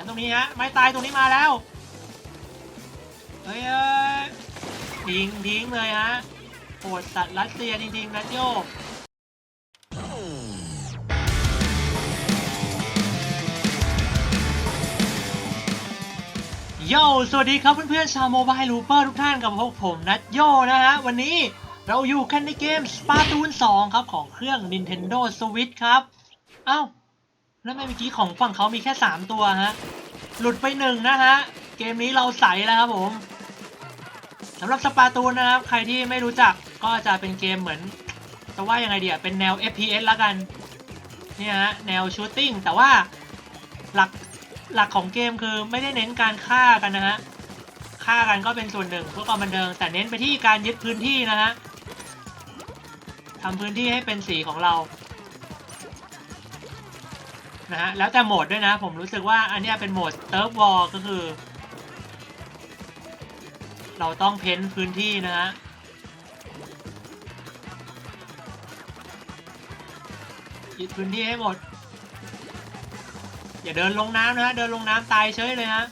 แล้วตรงนี้ฮะไม้ตายตรงนี้มาแล้วเฮ้ยเอ้ยทิ้งทิ้งเลยฮะโหดสัตว์รัสเซียจริงๆนัดโยกโยสวัสดีครับเพื่อนๆชาวโมบายลูเปอร์ทุกท่านกับพวกผมนัดโยนะฮะ วันนี้เราอยู่กันในเกม Splatoon 2 ครับ ของเครื่อง Nintendo Switch ครับ เอ้า แล้วทำไมเมื่อกี้ของฝั่งเขามีแค่ 3 ตัวฮะ หลุดไปหนึ่งนะฮะ เกมนี้เราใสแล้วครับผมสำหรับ Splatoon นะครับ ใครที่ไม่รู้จักก็จะเป็นเกมเหมือน จะว่ายังไงเดีอะเป็นแนว FPS ล้วกันเนี่ยฮะแนวชูตติ้งแต่ว่าหลักหลักของเกมคือไม่ได้เน้นการฆ่ากันนะฮะฆ่ากันก็เป็นส่วนหนึ่งเพื่อความบันเทิงแต่เน้นไปที่การยึดพื้นที่นะฮะทำพื้นที่ให้เป็นสีของเรา นะฮะแล้วแต่โหมดด้วยนะ ผมรู้สึกว่าอันนี้เป็นโหมดเติร์ฟวอลก็คือ เราต้องเพ้นท์พื้นที่นะฮะยึดพื้นที่ให้หมด อย่าเดินลงน้ำนะฮะเดินลงน้ำตายเฉยเลยฮะ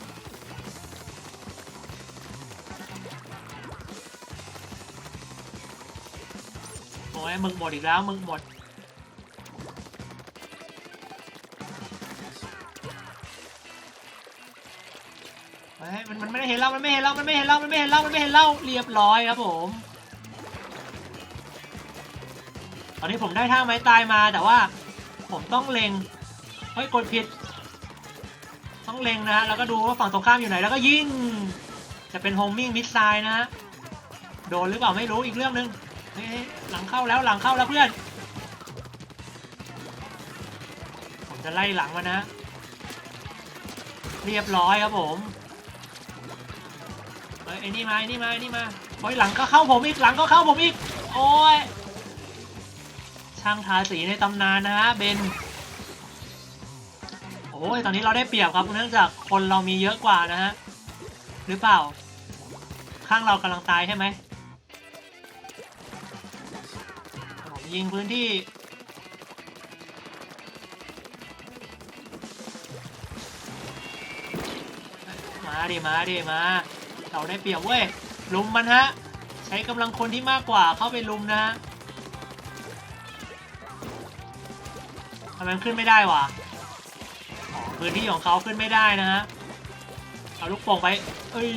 โอ้ยมึงหมดอีกแล้วมึงหมด เฮ้ยมันมันไม่ได้เห็นเรา มันไม่เห็นเรา มันไม่เห็นเรา มันไม่เห็นเรา มันไม่เห็นเรา เรียบร้อยครับผม ตอนนี้ผมได้ท่าไม้ตายมาแต่ว่า ผมต้องเล็ง เฮ้ยกดผิด ต้องเล็งนะฮะ แล้วก็ดูว่าฝั่งตรงข้ามอยู่ไหน แล้วก็ยิง จะเป็นโฮมมิ่งมิสไซล์นะฮะ โดนหรือเปล่าไม่รู้อีกเรื่องหนึงเฮ้ยหลังเข้าแล้วหลังเข้าแล้วเพื่อน ผมจะไล่หลังมานะ เรียบร้อยครับผม ไอ้นี่มาไอ้นี่มาไอ้นี่มาโอ้ยหลังก็เข้าผมอีกหลังก็เข้าผมอีกโอ้ยช่างทาสีในตำนานนะฮะเบนโอ้ยตอนนี้เราได้เปรียบครับเนื่องจากคนเรามีเยอะกว่านะฮะหรือเปล่า ข้างเรากำลังตายใช่ไหมผมยิงพื้นที่มาดิมาดิมา เราได้เปรียบเว้ยลุมมันฮะ ใช้กำลังคนที่มากกว่าเข้าไปลุมนะฮะทำไมขึ้นไม่ได้วะอ๋อพื้นที่ของเขาขึ้นไม่ได้นะฮะ เอาลูกโป่งไป เอ้ย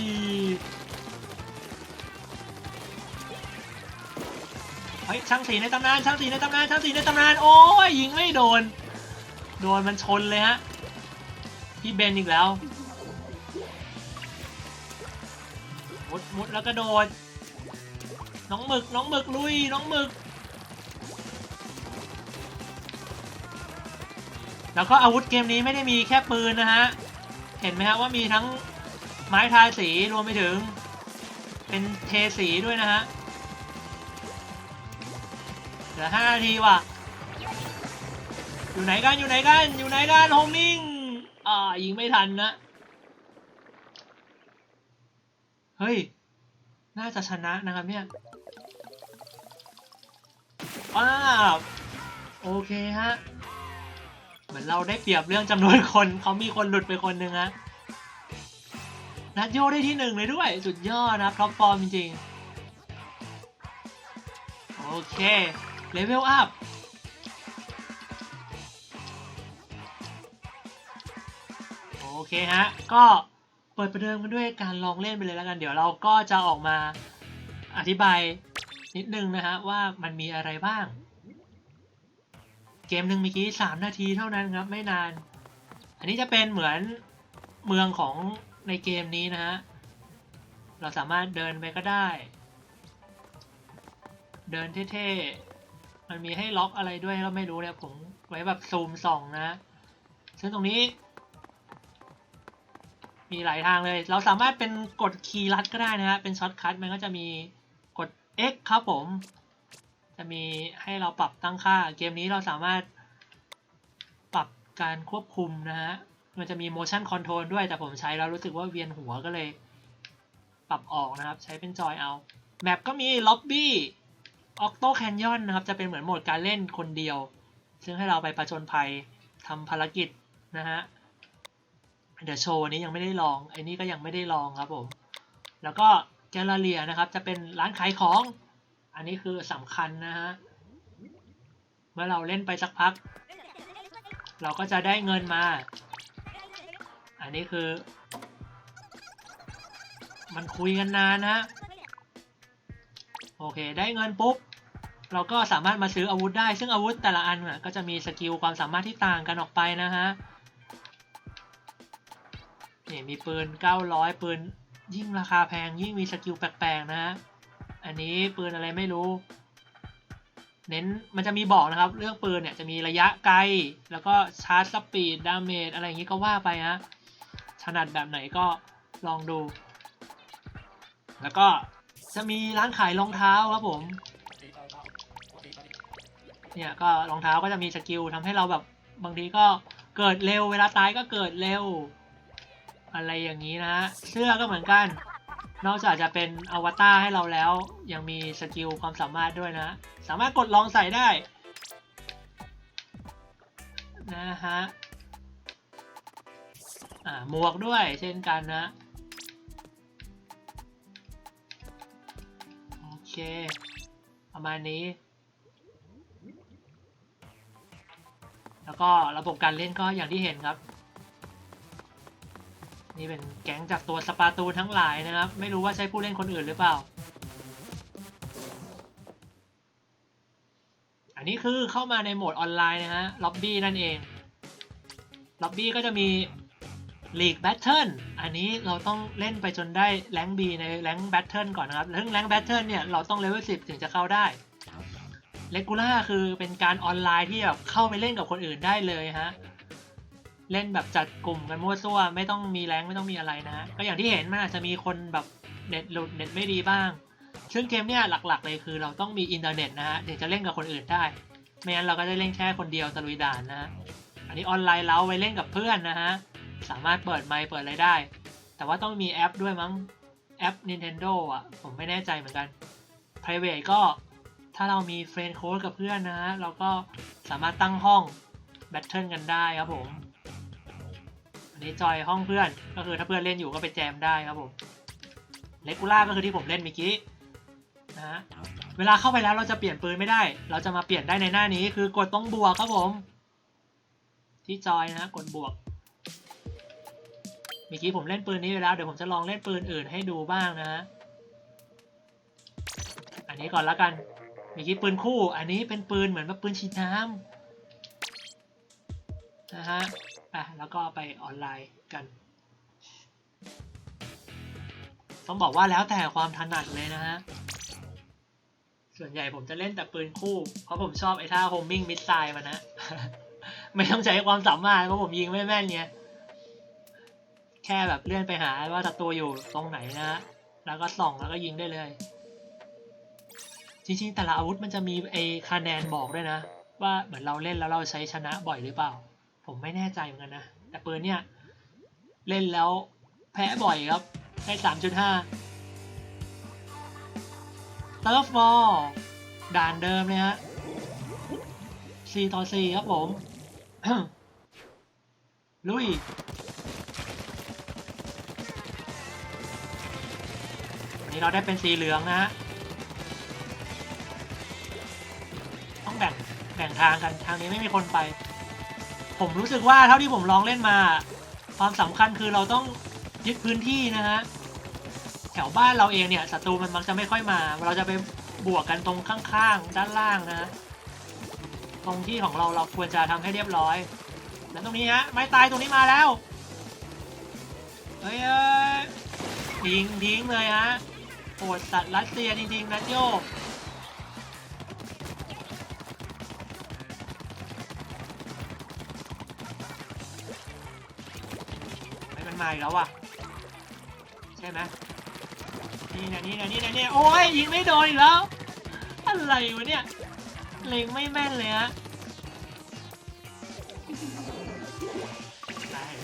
เฮ้ย ช่างสีในตำนาน ช่างสีในตำนาน ช่างสีในตำนาน โอ้ยยิงไม่โดน โดนมันชนเลยฮะ พี่เบนอีกแล้ว มุดมุดแล้วก็โดด น้องหมึกน้องหมึกลุยน้องหมึก แล้วก็อาวุธเกมนี้ไม่ได้มีแค่ปืนนะฮะ เห็นไหมฮะว่ามีทั้งไม้ทาสีรวมไปถึง เป็นเทสีด้วยนะฮะ เหลือห้านาทีว่ะ อยู่ไหนกันอยู่ไหนกันอยู่ไหนกันโฮมมิ่งอ่ายิงไม่ทันนะ เฮ้ย น่าจะชนะนะครับเนี่ยอ้าวโอเคฮะ เหมือนเราได้เปรียบเรื่องจำนวนคน เขามีคนหลุดไปคนหนึ่งฮะ นัดโยได้ที่หนึ่งเลยด้วย สุดยอดนะท็อปฟอร์มจริงๆ โอเค เลเวลอัพโอเคฮะ ก็ เปิดประเดิมกันด้วยการลองเล่นไปเลยแล้วกัน เดี๋ยวเราก็จะออกมาอธิบายนิดนึงนะฮะว่ามันมีอะไรบ้าง เกมหนึ่งเมื่อกี้สามนาทีเท่านั้นครับไม่นาน อันนี้จะเป็นเหมือนเมืองของในเกมนี้นะฮะ เราสามารถเดินไปก็ได้ เดินเท่ๆ มันมีให้ล็อกอะไรด้วยก็ไม่รู้เนี่ยผมไว้แบบซูมส่องนะ ซึ่งตรงนี้ มีหลายทางเลย เราสามารถเป็นกดคีย์ลัดก็ได้นะฮะ เป็นช็อตคัทมันก็จะมีกด X ครับผม จะมีให้เราปรับตั้งค่า เกมนี้เราสามารถปรับการควบคุมนะฮะ มันจะมี motion control ด้วย แต่ผมใช้แล้วรู้สึกว่าเวียนหัวก็เลย ปรับออกนะครับ ใช้เป็นจอยเอา แมปก็มี lobby octo canyon นะครับ จะเป็นเหมือนโหมดการเล่นคนเดียว ซึ่งให้เราไปประจนภัยทำภารกิจนะฮะ เดี๋ยวโชว์วันนี้ยังไม่ได้ลองไอ้นี่ก็ยังไม่ได้ลองครับผม แล้วก็แกลเลเรียนะครับ จะเป็นร้านขายของ อันนี้คือสำคัญนะฮะ เมื่อเราเล่นไปสักพัก เราก็จะได้เงินมา อันนี้คือ มันคุยกันนานนะโอเค ได้เงินปุ๊บ เราก็สามารถมาซื้ออาวุธได้ ซึ่งอาวุธแต่ละอันน่ะก็จะมีสกิลความสามารถที่ต่างกันออกไปนะฮะ นี่มีปืน 900 ปืนยิ่งราคาแพงยิ่งมีสกิลแปลกๆนะฮะ อันนี้ปืนอะไรไม่รู้ เน้นมันจะมีบอกนะครับ เรื่องปืนเนี่ยจะมีระยะไกล แล้วก็ชาร์จสปีดดาเมจอะไรอย่างนี้ก็ว่าไปฮะถนัดแบบไหนก็ลองดู แล้วก็จะมีร้านขายรองเท้าครับผมเนี่ยก็รองเท้าก็จะมีสกิลทำให้เราแบบบางทีก็เกิดเร็ว เวลาตายก็เกิดเร็ว อะไรอย่างนี้นะฮะเสื้อก็เหมือนกัน นอกจากจะเป็นอวตารให้เราแล้ว ยังมีสกิลความสามารถด้วยนะ สามารถกดลองใส่ได้นะฮะอ่าหมวกด้วยเช่นกันนะโอเค ประมาณนี้ แล้วก็ระบบการเล่นก็อย่างที่เห็นครับ นี่เป็นแก๊งจากตัวสปาตูทั้งหลายนะครับ ไม่รู้ว่าใช่ผู้เล่นคนอื่นหรือเปล่า อันนี้คือเข้ามาในโหมดออนไลน์นะฮะล็อบบี้นั่นเองล็อบบี้ก็จะมีลีกแบทเทิลอันนี้เราต้องเล่นไปจนได้แรงบีในแรงแบทเทิลก่อนนะครับซึ่งแรงแบทเทิลเนี่ยเราต้องเลเวลสิถึงจะเข้าได้เลกูล่าคือเป็นการออนไลน์ที่แบบเข้าไปเล่นกับคนอื่นได้เลยฮะ เล่นแบบจัดกลุ่มกันมั่วซั่ว ไม่ต้องมีแรงไม่ต้องมีอะไรนะก็อย่างที่เห็นมันอาจจะมีคนแบบเน็ตหลุดเน็ตไม่ดีบ้าง ซึ่งเกมเนี่ยหลักๆเลยคือเราต้องมีอินเทอร์เน็ตนะฮะถึงจะเล่นกับคนอื่นได้ ไม่งั้นเราก็ได้เล่นแค่คนเดียวตะลุยด่านนะ อันนี้ออนไลน์เราไว้เล่นกับเพื่อนนะฮะสามารถเปิดไมค์เปิดอะไรได้ แต่ว่าต้องมีแอปด้วยมั้งแอป Nintendo อะ ผมไม่แน่ใจเหมือนกัน private ก็ถ้าเรามีเฟรนด์โค้ดกับเพื่อนนะฮะเราก็สามารถตั้งห้องแบทเทิลกันได้ครับผม อันจอยห้องเพื่อน ก็คือถ้าเพื่อนเล่นอยู่ก็ไปแจมได้ครับผมเลกูล่าก็คือที่ผมเล่นเมื่อกี้นะฮะเวลาเข้าไปแล้วเราจะเปลี่ยนปืนไม่ได้ เราจะมาเปลี่ยนได้ในหน้านี้คือกดตรงบวกครับผม ที่จอยนะฮะกดบวกเมื่อกี้ผมเล่นปืนนี้ไปแล้วเดี๋ยวผมจะลองเล่นปืนอื่นให้ดูบ้างนะฮะอันนี้ก่อนแล้วกันเมื่อกี้ปืนคู่ อันนี้เป็นปืนเหมือนแบบปืนฉีดน้ำนะฮะ อะแล้วก็ไปออนไลน์กัน ต้องบอกว่าแล้วแต่ความถนัดเลยนะฮะ ส่วนใหญ่ผมจะเล่นแต่ปืนคู่ เพราะผมชอบไอ้ท่าโฮมมิ่งมิสไซล์มันนะ ไม่ต้องใช้ความสามารถเพราะผมยิงไม่แม่นไงแค่แบบเลื่อนไปหาว่าศัตรูอยู่ตรงไหนนะฮะ แล้วก็ส่องแล้วก็ยิงได้เลย จริงๆ แต่ละอาวุธมันจะมีไอ้คะแนนบอกด้วยนะ ว่าเหมือนเราเล่นแล้วเราใช้ชนะบ่อยหรือเปล่า ผมไม่แน่ใจเหมือนกันนะ แต่ปืนเนี่ย เล่นแล้วแพ้บ่อยครับได้สามจุดห้าเติร์ฟบอลด่านเดิมเลยฮะสี่ต่อสี่ครับผม ลุยวันนี้เราได้เป็นสีเหลืองนะฮะต้องแบ่งแบ่งทางกันทางนี้ไม่มีคนไป ผมรู้สึกว่าเท่าที่ผมลองเล่นมา ความสำคัญคือเราต้องยึดพื้นที่นะฮะแถวบ้านเราเองเนี่ยศัตรูมันมักจะไม่ค่อยมา เราจะไปบวกกันตรงข้างๆ ด้านล่างนะ ตรงที่ของเราเราควรจะทำให้เรียบร้อยแล้วตรงนี้ฮะไม้ตายตรงนี้มาแล้วเฮ้ยทิ้งทิ้งเลยฮะโหดสัตว์รัสเซียจริงๆนัดโย ม่าอีกแล้วว่ะ ใช่ไหมนี่นะนี่นะนี่นะเนี่ยโอ้ยยิงไม่โดนอีกแล้ว อะไรวะเนี่ยเล็งไม่แม่นเลยฮะ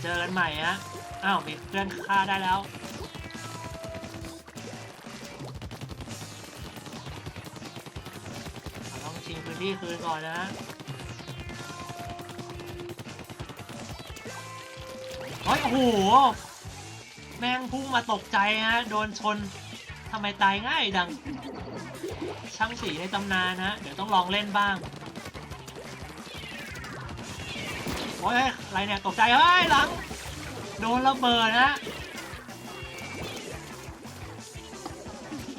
เจอกันใหม่ฮะอ้าวมีเพื่อนฆ่าได้แล้วต้องชิงพื้นที่คืนก่อนนะฮะ ฮ้ยโอ้โห แมงพุ่งมาตกใจฮะ โดนชนทำไมตายง่ายดัง ช่างสีในตำนานฮะ เดี๋ยวต้องลองเล่นบ้าง โอ้ยอะไรเนี่ย ตกใจ เฮ้ย หลัง โดนระเบิดฮะ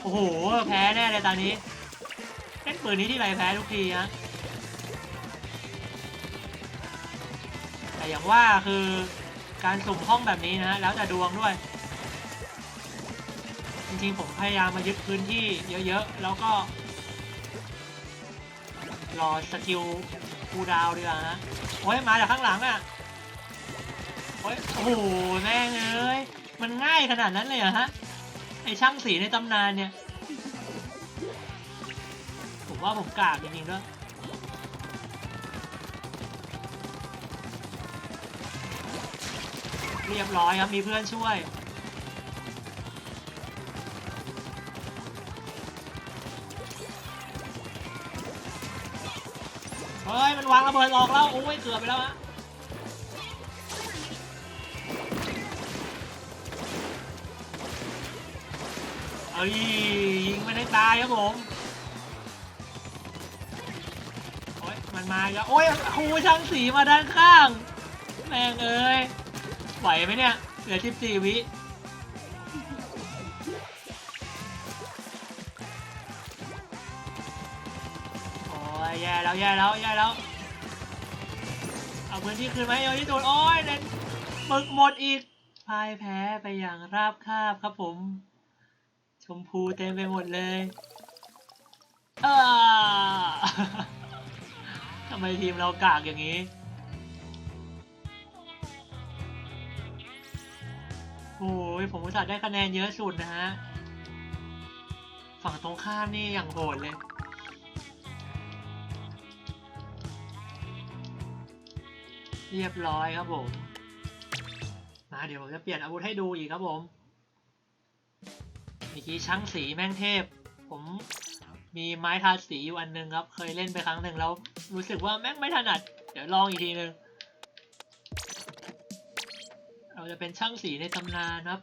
โอ้โห แพ้แน่เลยตอนนี้เล่นปืนนี้ที่ไรแพ้ทุกทีฮะแต่อย่างว่าคือ การสุ่มห้องแบบนี้นะฮะแล้วแต่ดวงด้วย จริงๆผมพยายามมายึดพื้นที่เยอะๆ แล้วก็ รอสกิลคูดาวดีกว่าฮะโอ้ยมาจากข้างหลังอะโอ้ยโอ้โหแม่งเอ้ยมันง่ายขนาดนั้นเลยเหรอฮะไอช่างสีในตำนานเนี่ย ผมว่าผมกากจริงๆด้วย เรียบร้อยครับ มีเพื่อนช่วย เฮ้ย มันวางระเบิดออกแล้ว โอ้ย เกือบไปแล้วฮะเอ้ย ยิงไม่ได้ตายครับผมโอ้ยมันมาแล้วโอ้ยครูช่างสีมาด้านข้าง แม่งเอ้ย ไหวไหมเนี่ย เหลือ14วิโอ้ยแย่แล้วแย่แล้วแย่แล้ว เอาพื้นที่คืนมาให้ยอะที่สุดโอ้ยเน้นปึกหมดอีกพ่ายแพ้ไปอย่างราบคาบครับผม ชมพูเต็มไปหมดเลยเออทำไมทีมเรากากอย่างนี้ โอ้ยผมอุตส่าห์ได้คะแนนเยอะสุดนะฮะ ฝั่งตรงข้ามนี่อย่างโหดเลยเรียบร้อยครับผมมาเดี๋ยวผมจะเปลี่ยนอาวุธให้ดูอีกครับผมเมื่อกี้ช่างสีแม่งเทพ ผมมีไม้ทาสีอยู่อันหนึงครับ เคยเล่นไปครั้งหนึ่งแล้วรู้สึกว่าแม่งไม่ถนัด เดี๋ยวลองอีกทีหนึ่ง เราจะเป็นช่างสีในตำนานครับ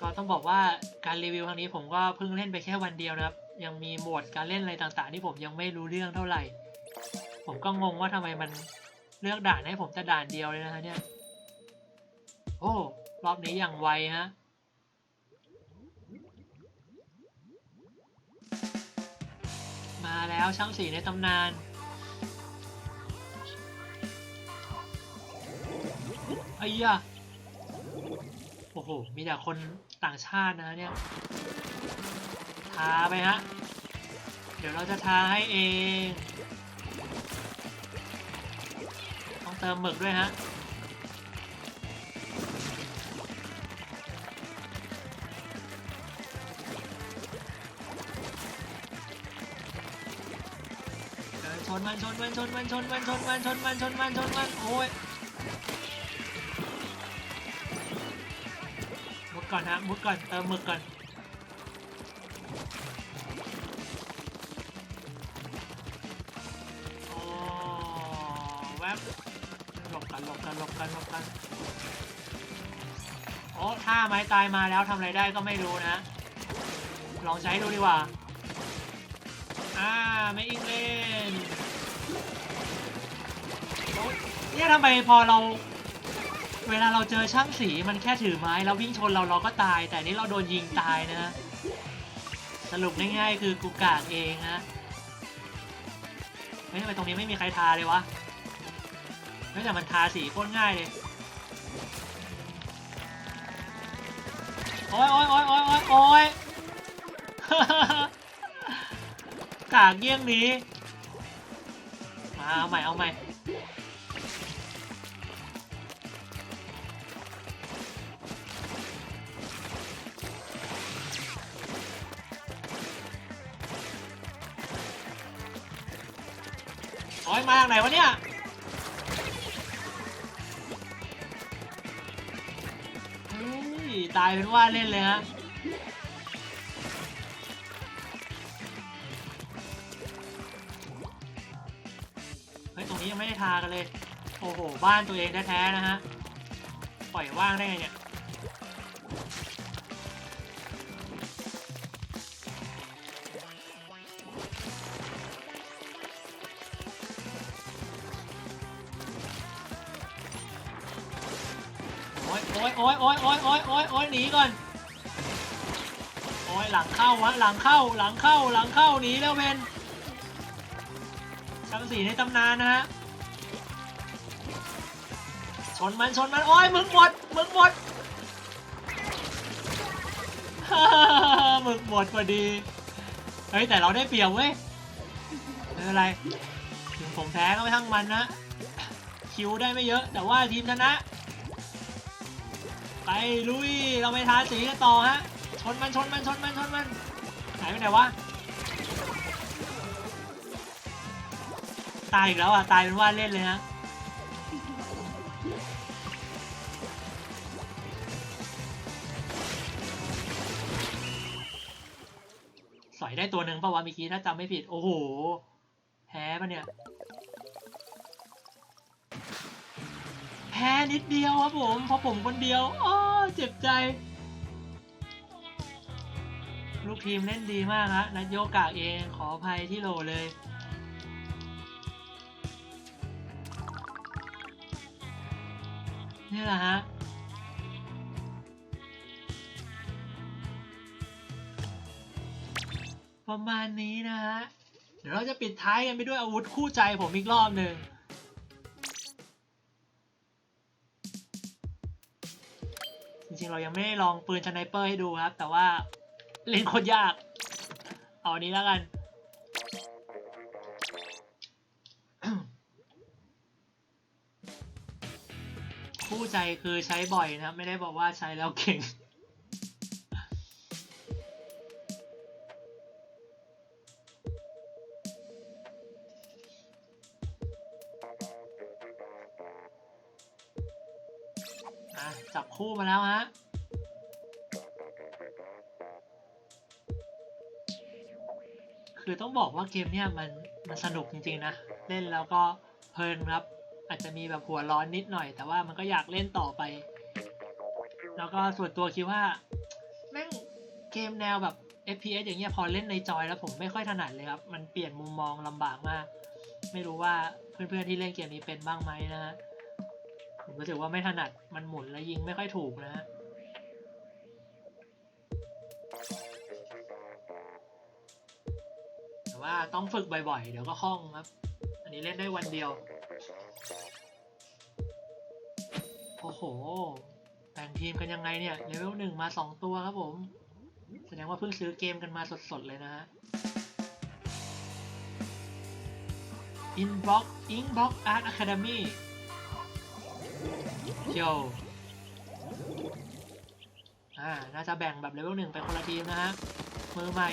ก็ต้องบอกว่าการรีวิวครั้งนี้ผมก็เพิ่งเล่นไปแค่วันเดียวนะครับ ยังมีโหมดการเล่นอะไรต่างๆ ที่ผมยังไม่รู้เรื่องเท่าไหร่ ผมก็งงว่าทำไมมันเลือกด่านให้ผมแต่ด่านเดียวเลยนะฮะเนี่ย โอ้ รอบนี้อย่างไวฮะ มาแล้วช่างสีในตำนาน ไอ้ยะโอ้โห มีแต่คนต่างชาตินะเนี่ยทาไปฮะ เดี๋ยวเราจะทาให้เอง ต้องเติมหมึกด้วยฮะ นมันชนมันชนมันชนมันชนมันชนมันชนมันชนมันโอ้ยมุดก่อนฮะมุดก่อนเติมหมึกก่อนโอ้แวบหลบกันหลบกันหลบกันหลบกันโอ้ท่าไม้ตายมาแล้วทำอะไรได้ก็ไม่รู้นะ ลองใช้ดูดีกว่าอ่าไม่อิงเลย เนี่ยทำไมพอเรา เวลาเราเจอช่างสีมันแค่ถือไม้แล้ววิ่งชนเราเราก็ตาย แต่นี่เราโดนยิงตายนะ สรุปง่ายๆคือกูกากเองนะไม่ทำไมตรงนี้ไม่มีใครทาเลยวะไม่แต่มันทาสีโคตรง่ายเลยโอ้ยโอ้ยโอ้ยโอ้ยโอ้ยโอ้ยกากเยี่ยงนี้ มาเอาใหม่เอาใหม่ โอ้ยมาทางไหนวะเนี่ย ตายเป็นว่าเล่นเลยฮะเฮ้ย ตรงนี้ยังไม่ได้ทากันเลย โอ้โห บ้านตัวเองแท้ๆนะฮะ ปล่อยว่างได้ไงเนี่ย อ้ยโอ้ยโอ้ยโอ้ยโอ้ยโอ้ยโอ้ยหนีก่อนโอ้ยหลังเข้าวะหลังเข้าหลังเข้าหลังเข้าหนีแล้วเวนช่างสีในตำนานนะฮะชนมันชนมันโอ้ยมึงหมดมึงหมดมึงหมดพอดีเฮ้ยแต่เราได้เปรียบเว้ยไม่เป็นไรถึงผมแพ้ก็ไม่ทั้งมันนะคิวได้ไม่เยอะ แต่ว่าทีมชนะ ไปลุยเราไปทาสีกันต่อฮะชนมันชนมันชนมันชนมันหายไปไหนวะตายอีกแล้วอะตายเป็นว่าเล่นเลยฮะสอยได้ตัวหนึ่งป่าวะเมื่อกี้ถ้าจำไม่ผิด โอ้โหแพ้ปะเนี่ย แพ้นิดเดียวครับผมเพราะผมคนเดียวอ้อเจ็บใจ ลูกทีมเล่นดีมากฮะนัดโยกะเองขออภัยที่โหลเลย นี่แหละฮะประมาณนี้นะฮะ เดี๋ยวเราจะปิดท้ายกันไปด้วยอาวุธคู่ใจผมอีกรอบหนึ่ง จริงๆ เรายังไม่ได้ลองปืนชไนเปอร์ให้ดูครับ แต่ว่าเล่นโคตรยาก เอาอันนี้แล้วกัน คู่ใจคือใช้บ่อยนะครับ ไม่ได้บอกว่าใช้แล้วเก่ง คู่มาแล้วฮะคือต้องบอกว่าเกมเนี่ยมันมันสนุกจริงๆนะ เล่นแล้วก็เพลินครับ อาจจะมีแบบหัวร้อนนิดหน่อย แต่ว่ามันก็อยากเล่นต่อไป แล้วก็ส่วนตัวคิดว่าแม่งเกมแนวแบบ FPS อย่างเงี้ยพอเล่นในจอยแล้วผมไม่ค่อยถนัดเลยครับ มันเปลี่ยนมุมมองลำบากมาก ไม่รู้ว่าเพื่อนๆที่เล่นเกมนี้เป็นบ้างไหมนะฮะ ผมรู้สึกว่าไม่ถนัดมันหมุนและยิงไม่ค่อยถูกนะฮะแต่ว่าต้องฝึกบ่อยๆ เดี๋ยวก็คล่องครับ อันนี้เล่นได้วันเดียว โอ้โหแบ่งทีมกันยังไงเนี่ยเลเวลหนึ่งมาสองตัวครับผม แสดงว่าเพิ่งซื้อเกมกันมาสดๆเลยนะฮะ Inbox Inbox Art Academy โยอ่าน่าจะแบ่งแบบเลเวลหนึ่งไปคนละทีมนะฮะมือใหม่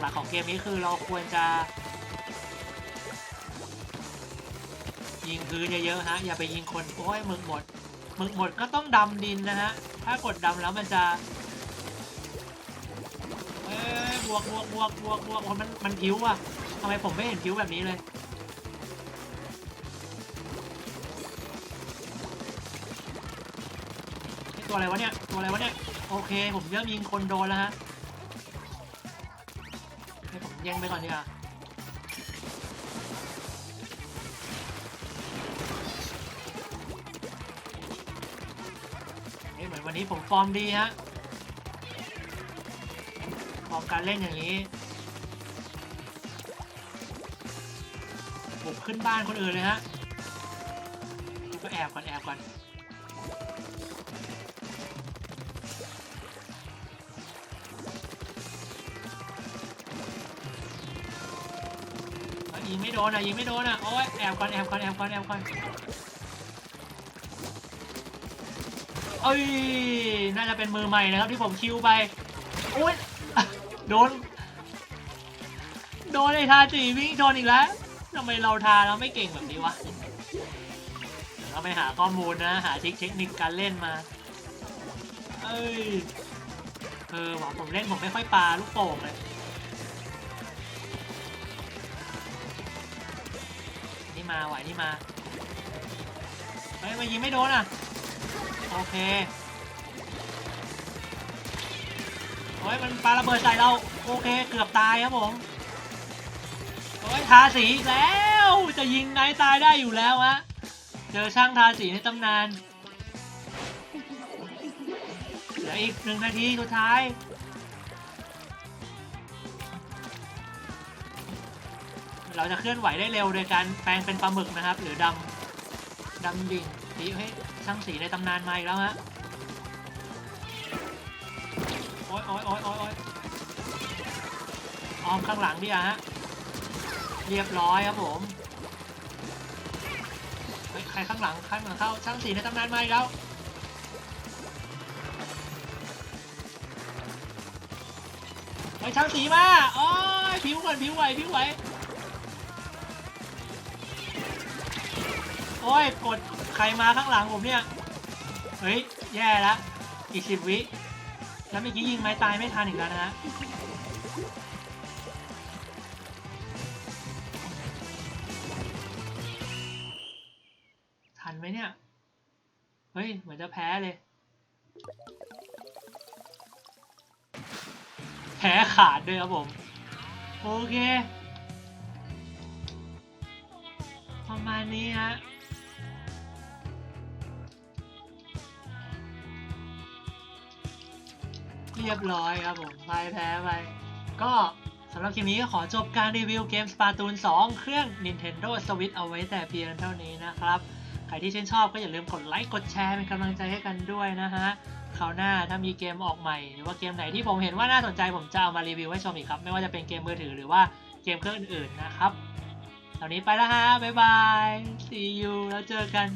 หลักๆของเกมนี้คือเราควรจะ ยิงพื้นเยอะๆฮะอย่าไปยิงคนโอ้ยมึกหมดมึกหมดก็ต้องดำดินนะฮะถ้ากดดำแล้วมันจะ บวกบวกบวกบวกบวกมันมันผิวว่ะทำไมผมไม่เห็นผิวแบบนี้เลยตัวอะไรวะเนี่ย ตัวอะไรวะเนี่ย โอเค ผมเริ่มยิงคนโดนแล้วฮะ ให้ผมแย่งไปก่อนดีกว่าเฮ้ยเหมือนวันนี้ผมฟอร์มดีฮะ ฟอร์มการเล่นอย่างนี้ผมขึ้นบ้านคนอื่นเลยฮะก็แอบก่อนแอบก่อนยิงไม่โดนอะยิงไม่โดนอะโอ้ยแอบก่อนแอบก่อนแอบก่อนแอบก่อนเอ้ยน่าจะเป็นมือใหม่นะครับที่ผมคิวไปโอ้ย โดน โดนไอ้ทาจีวิ่งโดนอีกแล้วทำไมเราทาแล้วไม่เก่งแบบนี้วะเราไปหาข้อมูลนะ หาทริคเทคนิคการเล่นมา เอ้ยเออหวังผมเล่นผมไม่ค่อยปลาลูกโป่งเลยนี่มาไหวนี่มา เฮ้ยมายิงไม่โดนอะ โอเค อ้ยมันปาระเบิดใส่เรา โอเคเกือบตายครับผม โอ้ยทาสีอีกแล้ว จะยิงไงตายได้อยู่แล้วฮะ เจอช่างทาสีในตำนาน เหลืออีกหนึ่งนาทีสุดท้ายเราจะเคลื่อนไหวได้เร็วโดยการแปลงเป็นปลาหมึกนะครับ หรือดำดำดิ่งสีเฮ้ช่างสีในตำนานมาอีกแล้วฮะ โอ๊ยโอ๊ยโอ๊ยโอ๊ยโอ๊ยออมข้างหลังดีอะฮะ เรียบร้อยครับผมเฮ้ยใครข้างหลังข้างหลังเข้าช่างสีในตำนานมาอีกแล้วเฮ้ช่างสีมาโอ้ยผิวก่อนผิวไหวผิวไหวโอ้ยกดใครมาข้างหลังผมเนี่ย เฮ้ย แย่ล้วอีกสิบวิ แล้วเมื่อกี้ยิงไม้ตายไม่ทันอีกแล้วนะฮะทันไหมเนี่ย เฮ้ย เหมือนจะแพ้เลย แพ้ขาดด้วยครับผม โอเค ประมาณนี้ฮะ เรียบร้อยครับผมพ่ายแพ้ไป ก็สำหรับคลิปนี้ก็ขอจบการรีวิวเกม Splatoon 2 เครื่อง Nintendo Switch เอาไว้แต่เพียงเท่านี้นะครับ ใครที่ชื่นชอบก็อย่าลืมกดไลค์กดแชร์เป็นกำลังใจให้กันด้วยนะฮะคราวหน้าถ้ามีเกมออกใหม่ หรือว่าเกมไหนที่ผมเห็นว่าน่าสนใจผมจะเอามารีวิวให้ชมอีกครับ ไม่ว่าจะเป็นเกมมือถือหรือว่าเกมเครื่องอื่นๆนะครับตอนนี้ไปแล้วฮะบ๊ายบาย see you แล้วเจอกัน